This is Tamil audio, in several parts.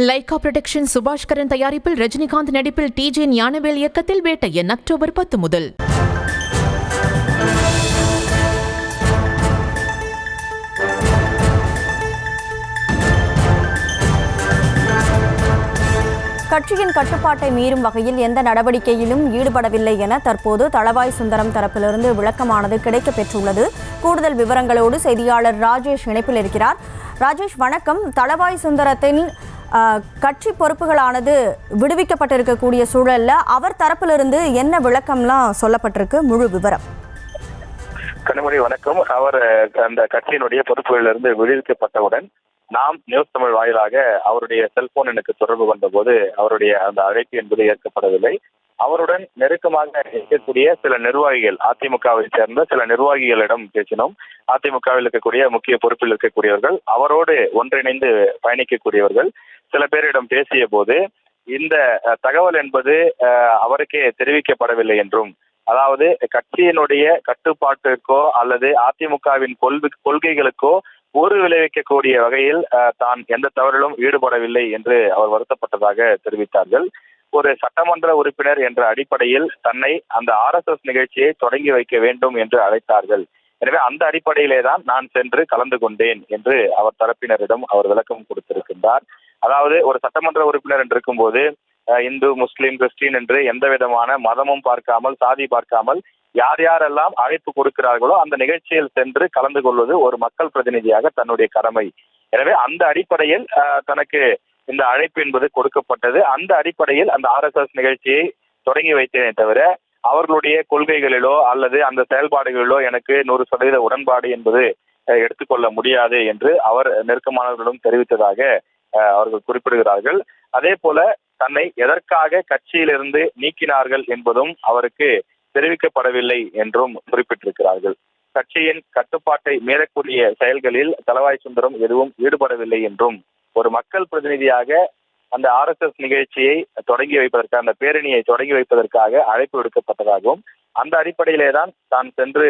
லைகா புரொடக்ஷன் சுபாஷ்கரன் தயாரிப்பில் ரஜினிகாந்த் நடிப்பில் டிஜே ஞானவேல் இயக்கத்தில் வேட்டையன் அக்டோபர் பத்து முதல். கட்சியின் கட்டுப்பாட்டை மீறும் வகையில் எந்த நடவடிக்கையிலும் ஈடுபடவில்லை என தற்போது தளவாய் சுந்தரம் தரப்பிலிருந்து விளக்கமானது கிடைக்கப் பெற்றுள்ளது. கூடுதல் விவரங்களோடு செய்தியாளர் ராஜேஷ் இணைப்பில் இருக்கிறார். ராஜேஷ் வணக்கம். தளவாய் சுந்தரத்தின் கட்சி பொறுப்புகளானது விடுவிக்கப்பட்டிருக்கக்கூடிய சூழல்ல அவர் தரப்பிலிருந்து என்ன விளக்கம்லாம் சொல்லப்பட்டிருக்கு? முழு விவரம். கனிமொழி வணக்கம். அவர் அந்த கட்சியினுடைய பொறுப்புகளிலிருந்து விடுவிக்கப்பட்டவுடன் நாம் நியூஸ் தமிழ் வாயிலாக அவருடைய செல்போன் எனக்கு தொடர்பு கொண்டபோது அவருடைய அந்த அழைப்பு என்பது ஏற்கப்படவில்லை. அவருடன் நெருக்கமாக இருக்கக்கூடிய சில நிர்வாகிகள் அதிமுகவை சேர்ந்த சில நிர்வாகிகளிடம் பேசினோம். அதிமுகவில் இருக்கக்கூடிய முக்கிய பொறுப்பில் இருக்கக்கூடியவர்கள் அவரோடு ஒன்றிணைந்து பயணிக்கக்கூடியவர்கள் சில பேரிடம் பேசிய போது இந்த தகவல் என்பது அவருக்கே தெரிவிக்கப்படவில்லை என்றும் அதாவது கட்சியினுடைய கட்டுப்பாட்டிற்கோ அல்லது அதிமுகவின் கொள்கை கொள்கைகளுக்கோ ஒரு விளைவிக்கக்கூடிய வகையில் தான் எந்த தவறிலும் ஈடுபடவில்லை என்று அவர் வருத்தப்பட்டதாக தெரிவித்தார்கள். ஒரு சட்டமன்ற உறுப்பினர் என்ற அடிப்படையில் தன்னை அந்த ஆர்எஸ்எஸ் நிகழ்ச்சியை தொடங்கி வைக்க வேண்டும் என்று அழைத்தார்கள். எனவே அந்த அடிப்படையிலே தான் நான் சென்று கலந்து கொண்டேன் என்று அவர் தரப்பினரிடம் அவர் விளக்கம் கொடுத்திருக்கின்றார். அதாவது ஒரு சட்டமன்ற உறுப்பினர் என்று இருக்கும்போது இந்து முஸ்லீம் கிறிஸ்டின் என்று எந்த விதமான மதமும் பார்க்காமல் சாதி பார்க்காமல் யார் யாரெல்லாம் அழைப்பு கொடுக்கிறார்களோ அந்த நிகழ்ச்சியில் சென்று கலந்து கொள்வது ஒரு மக்கள் பிரதிநிதியாக தன்னுடைய கடமை. எனவே அந்த அடிப்படையில் தனக்கு இந்த அழைப்பு என்பது கொடுக்கப்பட்டது. அந்த அடிப்படையில் அந்த ஆர்எஸ்எஸ் நிகழ்ச்சியை தொடங்கி வைத்தேனே தவிர அவர்களுடைய கொள்கைகளிலோ அல்லது அந்த செயல்பாடுகளிலோ எனக்கு நூறு சதவீத உடன்பாடு என்பது எடுத்துக்கொள்ள முடியாது என்று அவர் நெருக்கமானவர்களிடம் தெரிவித்ததாக அவர்கள் குறிப்பிடுகிறார்கள். அதே போல தன்னை எதற்காக கட்சியிலிருந்து நீக்கினார்கள் என்பதும் அவருக்கு தெரிவிக்கப்படவில்லை என்றும் குறிப்பிட்டிருக்கிறார்கள். கட்சியின் கட்டுப்பாட்டை மீறக்கூடிய செயல்களில் தலவாய் சுந்தரம் எதுவும் ஈடுபடவில்லை என்றும் ஒரு மக்கள் பிரதிநிதியாக அந்த ஆர்எஸ்எஸ் நிகழ்ச்சியை தொடங்கி வைப்பதற்காக அந்த பேரணியை தொடங்கி வைப்பதற்காக அழைப்பு விடுக்கப்பட்டதாகவும் அந்த அடிப்படையிலே தான் தான் சென்று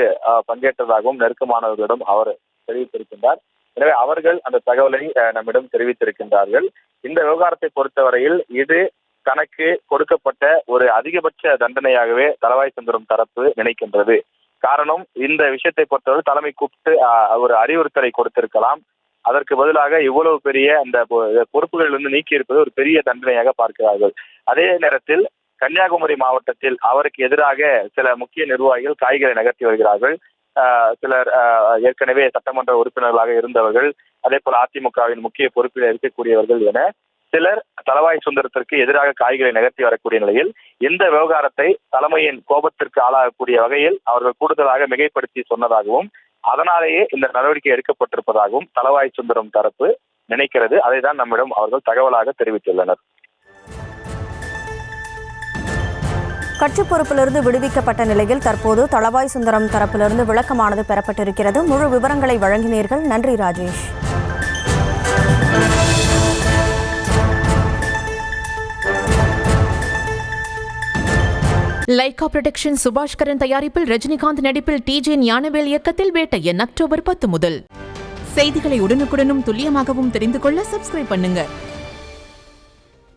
பங்கேற்றதாகவும் நெருக்கமானவர்களிடம் அவர் தெரிவித்திருக்கின்றார். எனவே அவர்கள் அந்த தகவலை நம்மிடம் தெரிவித்திருக்கின்றார்கள். இந்த விவகாரத்தை பொறுத்தவரையில் இது தனக்கு கொடுக்கப்பட்ட ஒரு அதிகபட்ச தண்டனையாகவே தலவாய் சுந்தரம் தரப்பு நினைக்கின்றது. காரணம் இந்த விஷயத்தை பொறுத்தவரை தலைமை கூப்பிட்டு அஹ், ஒரு அறிவுறுத்தலை கொடுத்திருக்கலாம். அதற்கு பதிலாக இவ்வளவு பெரிய அந்த பொ- பொறுப்புகளில் இருந்து நீக்கி இருப்பது ஒரு பெரிய தண்டனையாக பார்க்கிறார்கள். அதே நேரத்தில் கன்னியாகுமரி மாவட்டத்தில் அவருக்கு எதிராக சில முக்கிய நிர்வாகிகள் காய்களை நகர்த்தி வருகிறார்கள். சிலர் ஏற்கனவே சட்டமன்ற உறுப்பினர்களாக இருந்தவர்கள் அதே போல அதிமுகவின் முக்கிய பொறுப்பில் இருக்கக்கூடியவர்கள் என சிலர் தலவாய் சுந்தரத்திற்கு எதிராக காய்களை நகர்த்தி வரக்கூடிய நிலையில் இந்த விவகாரத்தை தலைமையின் கோபத்திற்கு ஆளாகக்கூடிய வகையில் அவர்கள் கூடுதலாக மிகைப்படுத்தி சொன்னதாகவும் அதனாலேயே இந்த நடவடிக்கை எடுக்கப்பட்டிருப்பதாகவும் தலவாய் சுந்தரம் தரப்பு நினைக்கிறது. அதை தான் நம்மிடம் அவர்கள் தகவலாக தெரிவித்துள்ளனர். கட்சி பொறுப்பிலிருந்து விடுவிக்கப்பட்ட நிலையில் தற்போது தளவாய் சுந்தரம் தரப்பிலிருந்து விளக்கமானது பெறப்பட்டிருக்கிறது. முழு விவரங்களை வழங்கினீர்கள். நன்றி ராஜேஷ். லைகா புரொடக்ஷன் சுபாஷ்கரன் தயாரிப்பில் ரஜினிகாந்த் நடிப்பில் டிஜே ஞானவேல் இயக்கத்தில் வேட்டையன் அக்டோபர் பத்து முதல். செய்திகளை உடனுக்குடனும் துல்லியமாகவும் தெரிந்து கொள்ள சப்ஸ்கிரைப் பண்ணுங்கள்